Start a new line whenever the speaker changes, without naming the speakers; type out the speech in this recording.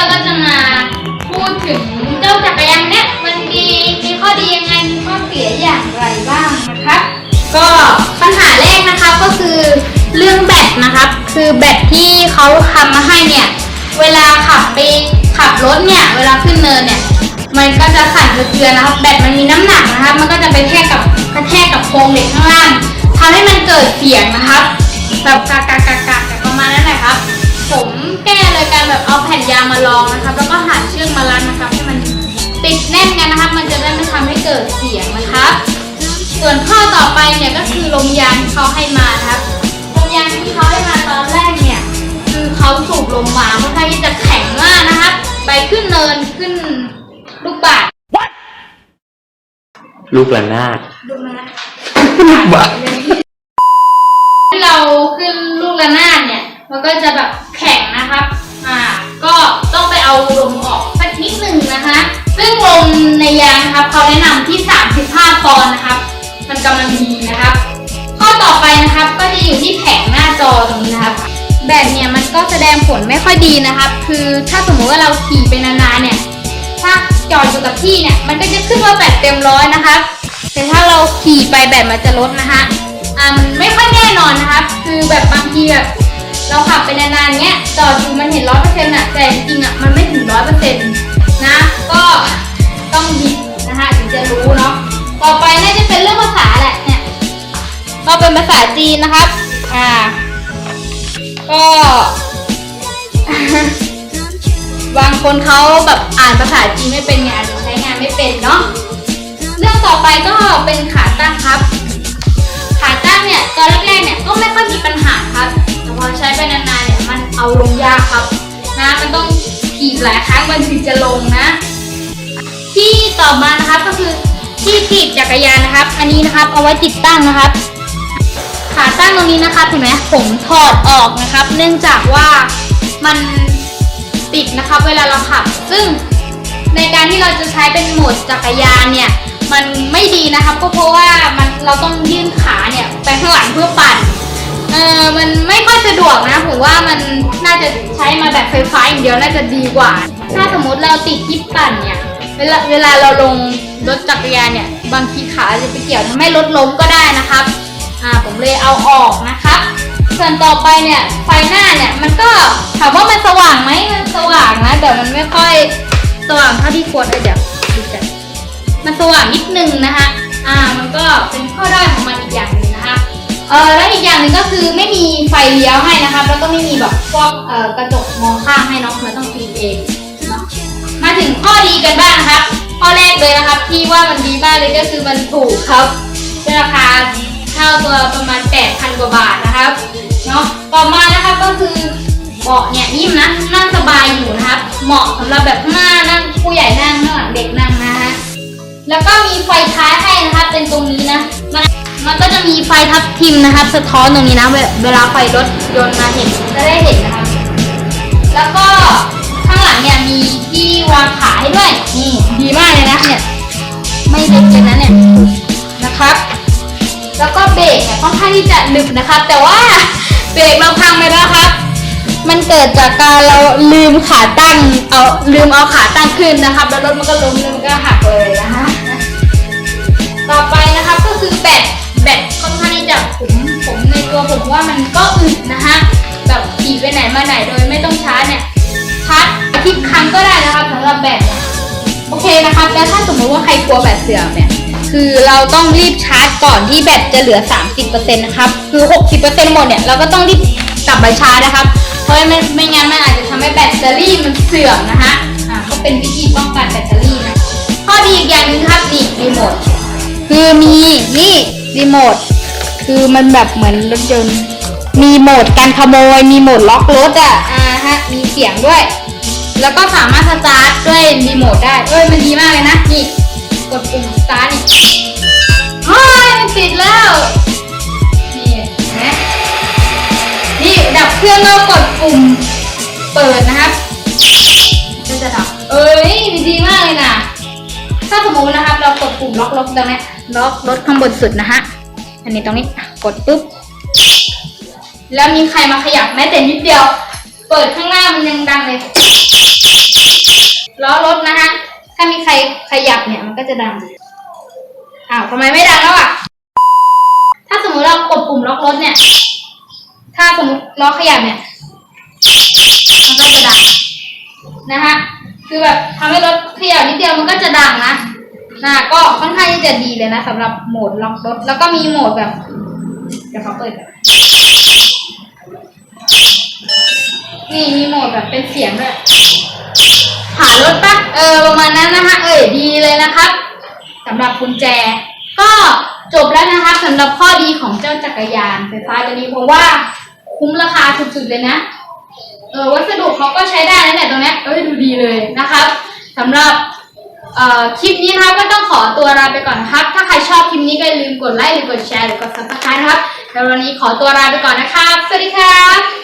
เราก็จะมาพูดถึงเจ้าจักรยานเนี้ยมันดีมีข้อดียังไงมีข้อเสียอย่างไรบ้างนะครับ ก็ปัญหาแรกนะครับก็คือเรื่องแบตนะครับ คือแบตที่เขาทำมาให้เนี่ยเวลาขับไปขับรถเนี่ยเวลาขึ้นเนินเนี่ยมันก็จะสั่นสะเทือนนะครับ แบตมันมีน้ำหนักนะครับ มันก็จะไปแทกกับกระแทกกับโครงเหล็กข้างล่างทำให้มันเกิดเสียงนะครับแบบกากากากาก แบบเอาแผ่นยางมาลองนะครับ แล้วก็หาเชือกมารัดนะครับให้มันติดแน่นกันนะครับ มันจะได้ไม่ทำให้เกิดเสียงนะครับ ส่วนข้อต่อไปเนี่ยก็คือลมยางที่เขาให้มานะครับลมยางที่เขาให้มาตอนแรกเนี่ยคือเขาสูบลมมาค่อนข้างที่จะแข็งมากนะครับ ไปขึ้นเนินขึ้นลูกบาศก์
ลูกระนาด
ลูกนะ
ลูกบาศก์
ที่เราขึ้นลูกระนาดเนี่ยมันก็จะแบบแข็งนะครับอ่าก็ต้องไป เอาลมออกสักนิดหนึ่งนะคะ ซึ่งลมในยางนะครับเขาแนะนำที่ 35ปอนด์นะครับ มันกำลังดีนะครับ ข้อต่อไปนะครับก็จะอยู่ที่แผงหน้าจอตรงนี้นะครับ แบตเนี่ยมันก็แสดงผลไม่ค่อยดีนะครับ คือถ้าสมมุติว่าเราขี่ไปนานๆเนี่ย ถ้าจอดอยู่กับที่เนี่ยมันก็จะขึ้นว่าแบตเต็มร้อยนะครับ แต่ถ้าเราขี่ไปแบตมันจะลดนะคะอ่ามันไม่ค่อยแน่นอนนะครับ คือแบบบางทีแบบ เราขับไปนานๆเงี้ยจอดอยู่มันเห็นร้อยเปอร์เซ็นต์อะแต่จริงๆอะมันไม่ถึงร้อยเปอร์เซ็นต์นะก็ต้องบิดนะคะถึงจะรู้เนาะต่อไปน่าจะเป็นเรื่องภาษาแหละเนี่ยก็เป็นภาษาจีนนะครับอ่าก็บางคนเขาแบบอ่านภาษาจีนไม่เป็นไงาจจะใช้งานไม่เป็นเนาะเรื่องต่อไปก็เป็นขาตั้งครับ ขาตั้งเนี่ยตอนแรกๆเนี่ยก็ไม่ค่อยมีปัญหาครับ พอใช้ไปนานๆเนี่ยมันเอาลงยากครับนะมันต้องถีบหลายครั้งมันถึงจะลงนะ ที่ต่อมานะครับก็คือที่ถีบจักรยานนะครับ อันนี้นะครับเอาไว้ติดตั้งนะครับ ขาตั้งตรงนี้นะครับเห็นไหมผมถอดออกนะครับ เนื่องจากว่ามันติดนะครับเวลาเราขับ ซึ่งในการที่เราจะใช้เป็นโหมดจักรยานเนี่ยมันไม่ดีนะครับ ก็เพราะว่ามันเราต้องยื่นขาเนี่ยไปข้างหลังเพื่อปั่น เออมันไม่ค่อยสะดวกนะผมว่ามันน่าจะใช้มาแบบไฟฟ้าอย่างเดียวน่าจะดีกว่า ถ้าสมมติเราติดที่ปั่นเนี่ย เวลาเวลาเราลงรถจักรยานเนี่ย บางทีขาจะไปเกี่ยวทำให้รถล้มก็ได้นะครับ อ่าผมเลยเอาออกนะครับ ส่วนต่อไปเนี่ยไฟหน้าเนี่ยมันก็ถามว่ามันสว่างไหมมันสว่างนะแต่มันไม่ค่อยสว่างเท่าที่ควรเลยเดี๋ยวดูกันมันสว่างนิดนึงนะคะ อ่ามันก็เป็นข้อด้อยของมันอีกอย่างหนึ่งนะคะ เออแล้วอีกอย่างหนึ่งก็คือ พวกกระจกมองข้างให้เนาะมันต้องตีเองเนาะมาถึงข้อดีกันบ้างครับ ข้อแรกเลยนะครับ ที่ว่ามันดีมากเลยก็คือมันถูกครับเป็นราคาเท่าตัวประมาณ 8,000 กว่าบาทนะครับเนาะต่อมานะครับก็คือเบาะเนี่ยนิ่มนะนั่งสบายอยู่นะครับ เหมาะสำหรับแบบข้างหน้านั่งผู้ใหญ่นั่งข้างหลังเด็กนั่งนะฮะแล้วก็ ก็จะมีไฟทับทิมนะครับ สะท้อนตรงนี้นะ เวลาไฟรถยนต์มาเห็นจะได้เห็นนะครับ แล้วก็ข้างหลังเนี่ยมีที่วางขาให้ด้วยนี่ดีมากเลยนะเนี่ย ไม่เล็กเลยนะเนี่ยนะครับ แล้วก็เบรกเนี่ยค่อนข้างที่จะหนึบนะครับ แต่ว่าเบรกเราพังไปแล้วครับ มันเกิดจากการเราลืมขาตั้งเอาลืมเอาขาตั้งขึ้นนะครับ แล้วรถมันก็ล้มแล้วมันก็หักเลยนะคะ ว่ามันก็อึดนะฮะแบบขี่ไปไหนมาไหนโดยไม่ต้องชาร์จเนี่ยชาร์จอาทิตย์ครั้งก็ได้นะครับสำหรับแบตโอเคนะครับแล้วถ้าสมมติว่าใครกลัวแบตเสื่อมเนี่ยคือเราต้องรีบชาร์จก่อนที่แบตจะเหลือ 30%นะครับคือ 60%หมดเนี่ยเราก็ต้องรีบกลับไปชาร์จนะครับ เพราะไม่ไม่งั้นมันอาจจะทำให้แบตเตอรี่มันเสื่อมนะฮะอ่าก็เป็นวิธีป้องกันแบตเตอรี่นะข้อดีอีกอย่างนึงครับนี่รีโมทคือมีนี่รีโมท คือมันแบบเหมือนรถยนต์ มีโหมดการขโมย มีโหมดล็อกรถอะ อ่าฮะ มีเสียงด้วย แล้วก็สามารถสตาร์ทด้วยรีโมทได้เอ้ย มันดีมากเลยนะ นี่ กดปุ่มสตาร์ทนี่เฮ้ยมันติดแล้ว นี่นไหมนี่ดับเครื่องแล้วกดปุ่มเปิดนะครับก็จะดับ เอ้ยมันดีมากเลยนะถ้าสมมตินะครับ เรากดปุ่มล็อกรถตรงนี้ล็อกรถข้างบนสุดนะฮะ อันนี้ตรงนี้กดปุ๊บ แล้วมีใครมาขยับแม้แต่นิดเดียว เปิดข้างหน้ามันยังดังเลยล้อรถนะฮะ ถ้ามีใครขยับเนี่ยมันก็จะดัง อ้าวทำไมไม่ดังแล้วอะ ถ้าสมมติเรากดปุ่มล็อกรถเนี่ย ถ้าสมมติล้อขยับเนี่ย มันก็จะดัง นะฮะ คือแบบทำให้รถขยับนิดเดียวมันก็จะดังนะ นะก็ค่อนข้างที่จะดีเลยนะสำหรับโหมดล็อกรถ แล้วก็มีโหมดแบบเดี๋ยวเขาเปิดกันนี่มีโหมดแบบเป็นเสียงด้วยหารถปะเออประมาณนั้นนะคะเอ้ยดีเลยนะครับสำหรับกุญแจ ก็จบแล้วนะครับสำหรับข้อดีของเจ้าจักรยานไฟฟ้าตัวนี้ผมว่าคุ้มราคาสุดๆเลยนะเออวัสดุเขาก็ใช้ได้นะเนี่ยตรงนี้เอ้ยดูดีเลยนะครับสำหรับ เอ่อคลิปนี้นะครับก็ต้องขอตัวลาไปก่อนนะครับ ถ้าใครชอบคลิปนี้ก็อย่าลืมกดไลค์หรือกดแชร์หรือกดซับสไครต์นะครับแล้ววันนี้ขอตัวลาไปก่อนนะครับ สวัสดีครับ